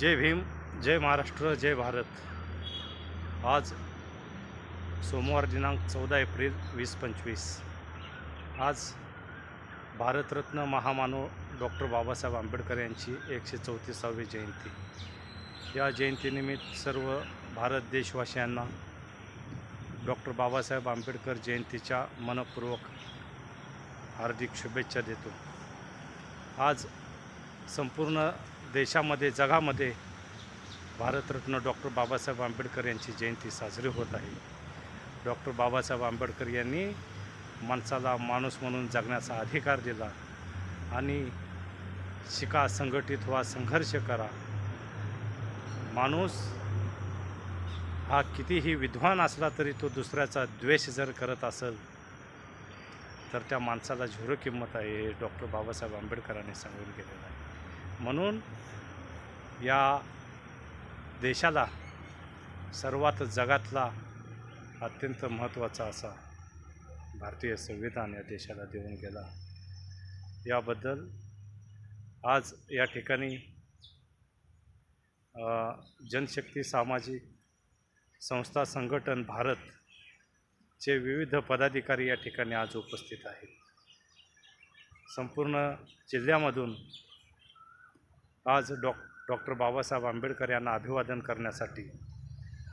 जय भीम जय महाराष्ट्र जय भारत. आज सोमवार दिनांक चौदा एप्रिल वीस पंचवीस. आज भारतरत्न महामानव डॉक्टर बाबासाहेब आंबेडकर यांची एकशे चौतीसावी जयंती. या जयंतीनिमित्त सर्व भारत देशवासियांना डॉक्टर बाबासाहेब आंबेडकर जयंतीच्या मनपूर्वक हार्दिक शुभेच्छा देतो. आज संपूर्ण देशामध्ये जगामध्ये भारतरत्न डॉक्टर बाबासाहेब आंबेडकर यांची जयंती साजरी होत आहे. डॉक्टर बाबासाहेब आंबेडकर यांनी माणसाला माणूस म्हणून जगण्याचा अधिकार दिला आणि शिका संघटित व्हा संघर्ष करा. माणूस हा कितीही विद्वान असला तरी तो दुसऱ्याचा द्वेष जर करत असेल तर त्या माणसाला झिरो किंमत आहे हे डॉक्टर बाबासाहेब आंबेडकरांनी सांगून गेलेलं आहे. म्हणून या देशाला सर्वात जगातला अत्यंत महत्त्वाचा असा भारतीय संविधान या देशाला देऊन गेला. याबद्दल आज या ठिकाणी जनशक्ती सामाजिक संस्था संघटन भारत चे विविध पदाधिकारी या ठिकाणी आज उपस्थित आहेत. संपूर्ण जिल्ह्यामधून आज डॉक डॉक्टर बाबासाहेब आंबेडकर यांना अभिवादन करण्यासाठी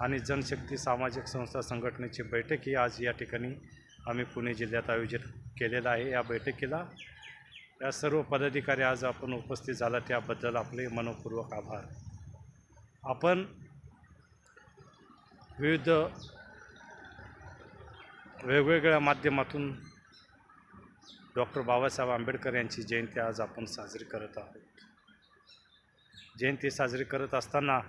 आणि जनशक्ती सामाजिक संस्था संघटनेची बैठक ही आज या ठिकाणी आम्ही पुणे जिल्ह्यात आयोजित केलेलं आहे. या बैठकीला या सर्व पदाधिकारी आज आपण उपस्थित झाला त्याबद्दल आपले मनपूर्वक आभार. आपण विविध वेगवेगळ्या माध्यमातून डॉक्टर बाबासाहेब आंबेडकर यांची जयंती आज आपण साजरी करत आहोत. जयंती साजरी करत असताना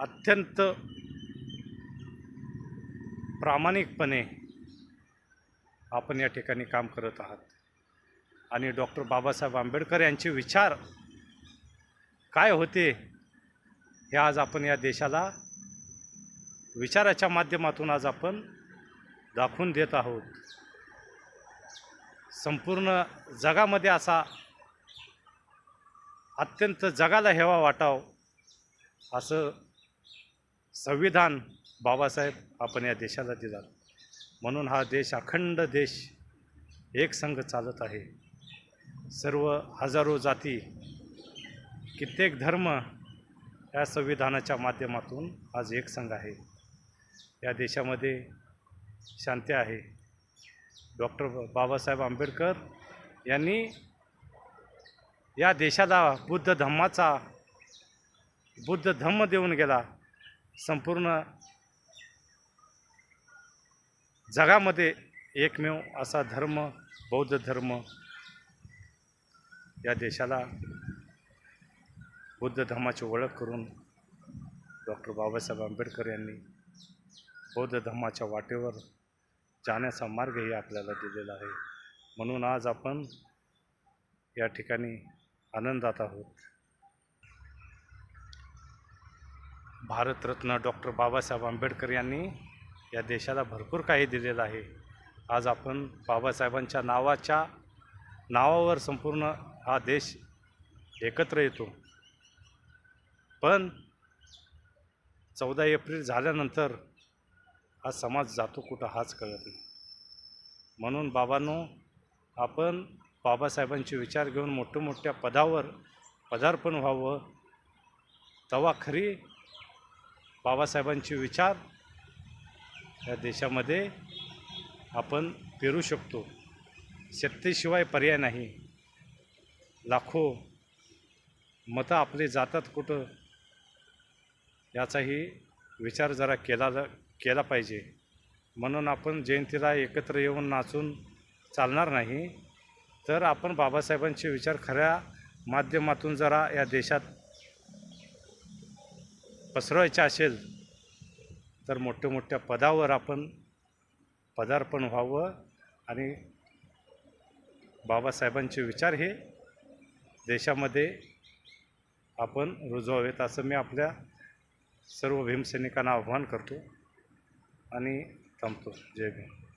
अत्यंत प्रामाणिकपणे आपण या ठिकाणी काम करत आहात. आणि डॉक्टर बाबासाहेब आंबेडकर यांचे विचार काय होते हे आज आपण या देशाला विचाराच्या माध्यमातून आज आपण दाखवून देत आहोत. संपूर्ण जगामध्ये असा अत्यंत जगाला हेवा वाटाव असं संविधान बाबासाहेब आपण या देशाला दिला. म्हणून हा देश अखंड देश एक संघ चालत आहे. सर्व हजारो जाती कित्येक धर्म या संविधानाच्या माध्यमातून आज एक संघ आहे. या देशामध्ये शांती आहे. डॉक्टर बाबासाहेब आंबेडकर यांनी या देशाला बुद्ध धम्माचा बुद्ध धम्म देऊन गेला. संपूर्ण जगामध्ये एकमेव असा धर्म बौद्ध धर्म या देशाला बुद्ध धर्माची ओळख करून डॉक्टर बाबासाहेब आंबेडकर यांनी बौद्ध धर्माच्या वाटेवर जाण्याचा मार्गही आपल्याला दिलेला आहे. म्हणून आज आपण या ठिकाणी आनंदात आहोत. भारतरत्न डॉक्टर बाबासाहेब आंबेडकर यांनी या देशाला भरपूर काही दिलेलं आहे. आज आपण बाबासाहेबांच्या नावाच्या नावावर संपूर्ण हा देश एकत्र येतो. पण चौदा एप्रिल झाल्यानंतर हा समाज जातो कुठं हाच कळत नाही. म्हणून बाबांनो आपण बाबासाहेबांचे विचार घेऊन मोठ्या मोठ्या पदावर पदार्पण व्हावं. तेव्हा खरी बाबासाहेबांचे विचार या देशामध्ये आपण पेरू शकतो. सत्तेशिवाय पर्याय नाही. लाखो मतं आपले जातात कुठं? याचाही विचार जरा केला केला पाहिजे. म्हणून आपण जयंतीला एकत्र येऊन नाचून चालणार नाही. तर आपण बाबासाहेबांचे विचार खऱ्या माध्यमातून जरा या देशात पसरवायचे असेल तर मोठ्या मोठ्या पदावर आपण पदार्पण व्हावं आणि बाबासाहेबांचे विचार हे देशामध्ये आपण रुजवावेत असं मी आपल्या सर्व भीमसैनिकांना आव्हान करतो आणि थांबतो. जय भीम.